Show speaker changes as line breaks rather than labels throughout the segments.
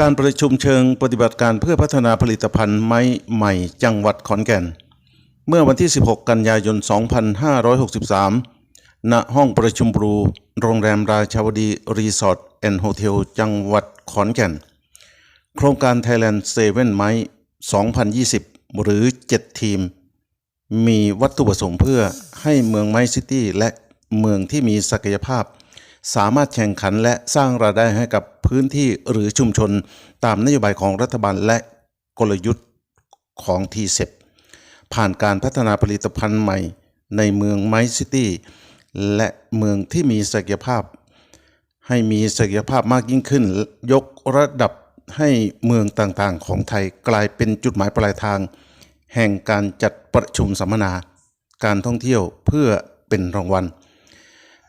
การประชุมเชิงปฏิบัติการเพื่อพัฒนาผลิตภัณฑ์ไม้ใหม่จังหวัดขอนแก่น เมื่อวันที่ 16 กันยายน 2563 ณ ห้องประชุมบรู โรงแรมราชาวดี รีสอร์ทแอนด์โฮเทล จังหวัดขอนแก่น โครงการ Thailand 7ไม้ 2020 หรือ 7 ทีม มีวัตถุประสงค์เพื่อให้เมืองไมซิตี้และเมืองที่มีศักยภาพ สามารถแข่งขันและสร้างรายได้ให้กับพื้นที่หรือชุมชน ตามนโยบายของรัฐบาลและกลยุทธ์ของทีเซผ่านการพัฒนาผลิตภัณฑ์ใหม่ในเมืองไมซิตี้และเมืองที่มีศักยภาพ ให้มีศักยภาพมากยิ่งขึ้น ยกระดับให้เมืองต่างๆ ของไทยกลายเป็นจุดหมายปลายทาง แห่งการจัดประชุมสัมมนา การท่องเที่ยวเพื่อเป็นรางวัล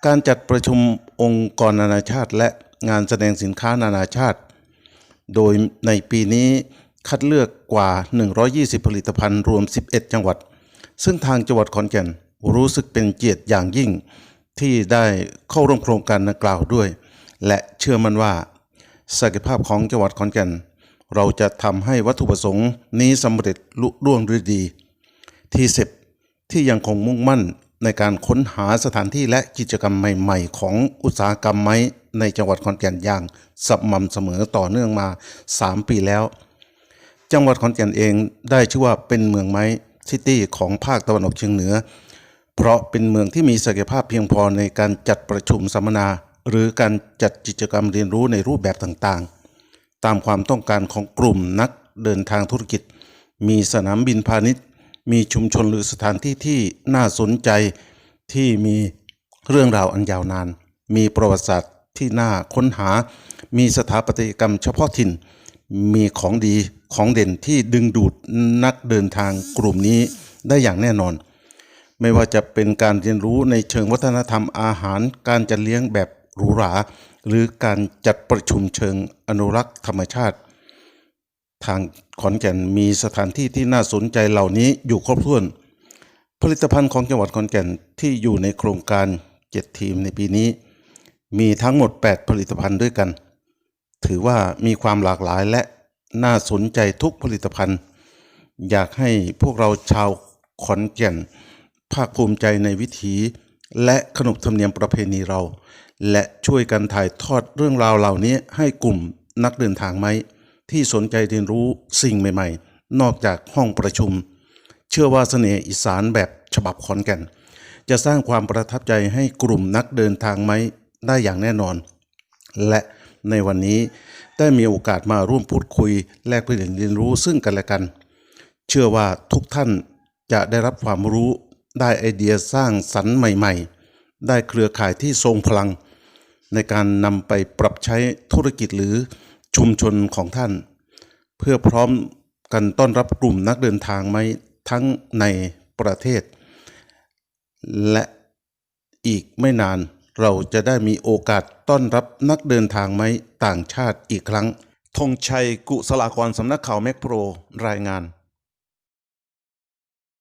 การจัดประชุมองค์กรนานาชาติ และงานแสดงสินค้านานาชาติ โดยในปีนี้คัดเลือกกว่า 120 ผลิตภัณฑ์รวม 11 จังหวัด ซึ่งทางจังหวัดขอนแก่นรู้สึกเป็นเกียรติอย่างยิ่ง ที่ได้เข้าร่วมโครงการดังกล่าวด้วย และเชื่อมั่นว่าศักยภาพของจังหวัดขอนแก่น เราจะทำให้วัตถุประสงค์นี้สำเร็จลุล่วงด้วยดี ที่สิบที่ยังคงมุ่งมั่นในการค้นหาสถานที่และกิจกรรมใหม่ ๆ ของอุตสาหกรรมไม้ในจังหวัดขอนแก่นอย่างสม่ำเสมอต่อเนื่องมา 3 ปีแล้ว จังหวัดขอนแก่นเองได้ชื่อว่าเป็นเมืองไม้ซิตี้ของภาคตะวันออกเฉียงเหนือ เพราะเป็นเมืองที่มีศักยภาพเพียงพอในการจัดประชุมสัมมนา หรือการจัดกิจกรรมเรียนรู้ในรูปแบบต่างๆ ตามความต้องการของกลุ่มนักเดินทางธุรกิจ มีสนามบินพาณิชย์ มีชุมชนหรือสถานที่ที่น่าสนใจที่มีเรื่องราวอันยาวนาน มีประวัติศาสตร์ที่น่าค้นหา มีสถาปัตยกรรมเฉพาะถิ่น มีของดีของเด่นที่ดึงดูดนักเดินทางกลุ่มนี้ได้อย่างแน่นอน ไม่ว่าจะเป็นการเรียนรู้ในเชิงวัฒนธรรมอาหาร การจัดเลี้ยงแบบ หรูหรา หรือการจัดประชุมเชิงอนุรักษ์ธรรมชาติ ทางขอนแก่นมีสถานที่ที่น่าสนใจเหล่านี้อยู่ครบถ้วน ผลิตภัณฑ์ของจังหวัดขอนแก่นที่อยู่ในโครงการ 7 ทีมในปีนี้ มีทั้งหมด 8 ผลิตภัณฑ์ด้วยกัน ถือว่ามีความหลากหลายและน่าสนใจทุกผลิตภัณฑ์ อยากให้พวกเราชาวขอนแก่นภาคภูมิใจในวิถี และขนบธรรมเนียมประเพณีเรา และช่วยกันถ่ายทอดเรื่องราวเหล่านี้ให้กลุ่มนักเดินทางไหม ที่สนใจเรียนรู้สิ่งใหม่ ๆ นอกจากห้องประชุม เชื่อว่าเสน่ห์อีสานแบบฉบับขอนแก่น จะสร้างความประทับใจให้กลุ่มนักเดินทางไหมได้อย่างแน่นอน และในวันนี้ได้มีโอกาสมาร่วมพูดคุย แลกเปลี่ยนเรียนรู้ซึ่งกันและกัน เชื่อว่าทุกท่านจะได้รับความรู้ ได้ไอเดียสร้างสรรค์ใหม่ๆ ได้เครือข่ายที่ทรงพลัง ในการนำไปปรับใช้ธุรกิจหรือชุมชนของท่าน เพื่อพร้อมกันต้อนรับกลุ่มนักเดินทางไหมทั้งในประเทศ และอีกไม่นานเราจะได้มีโอกาสต้อนรับนักเดินทางไหมต่างชาติอีกครั้งธงชัยกุศลากรสำนักข่าวแมกโปรรายงาน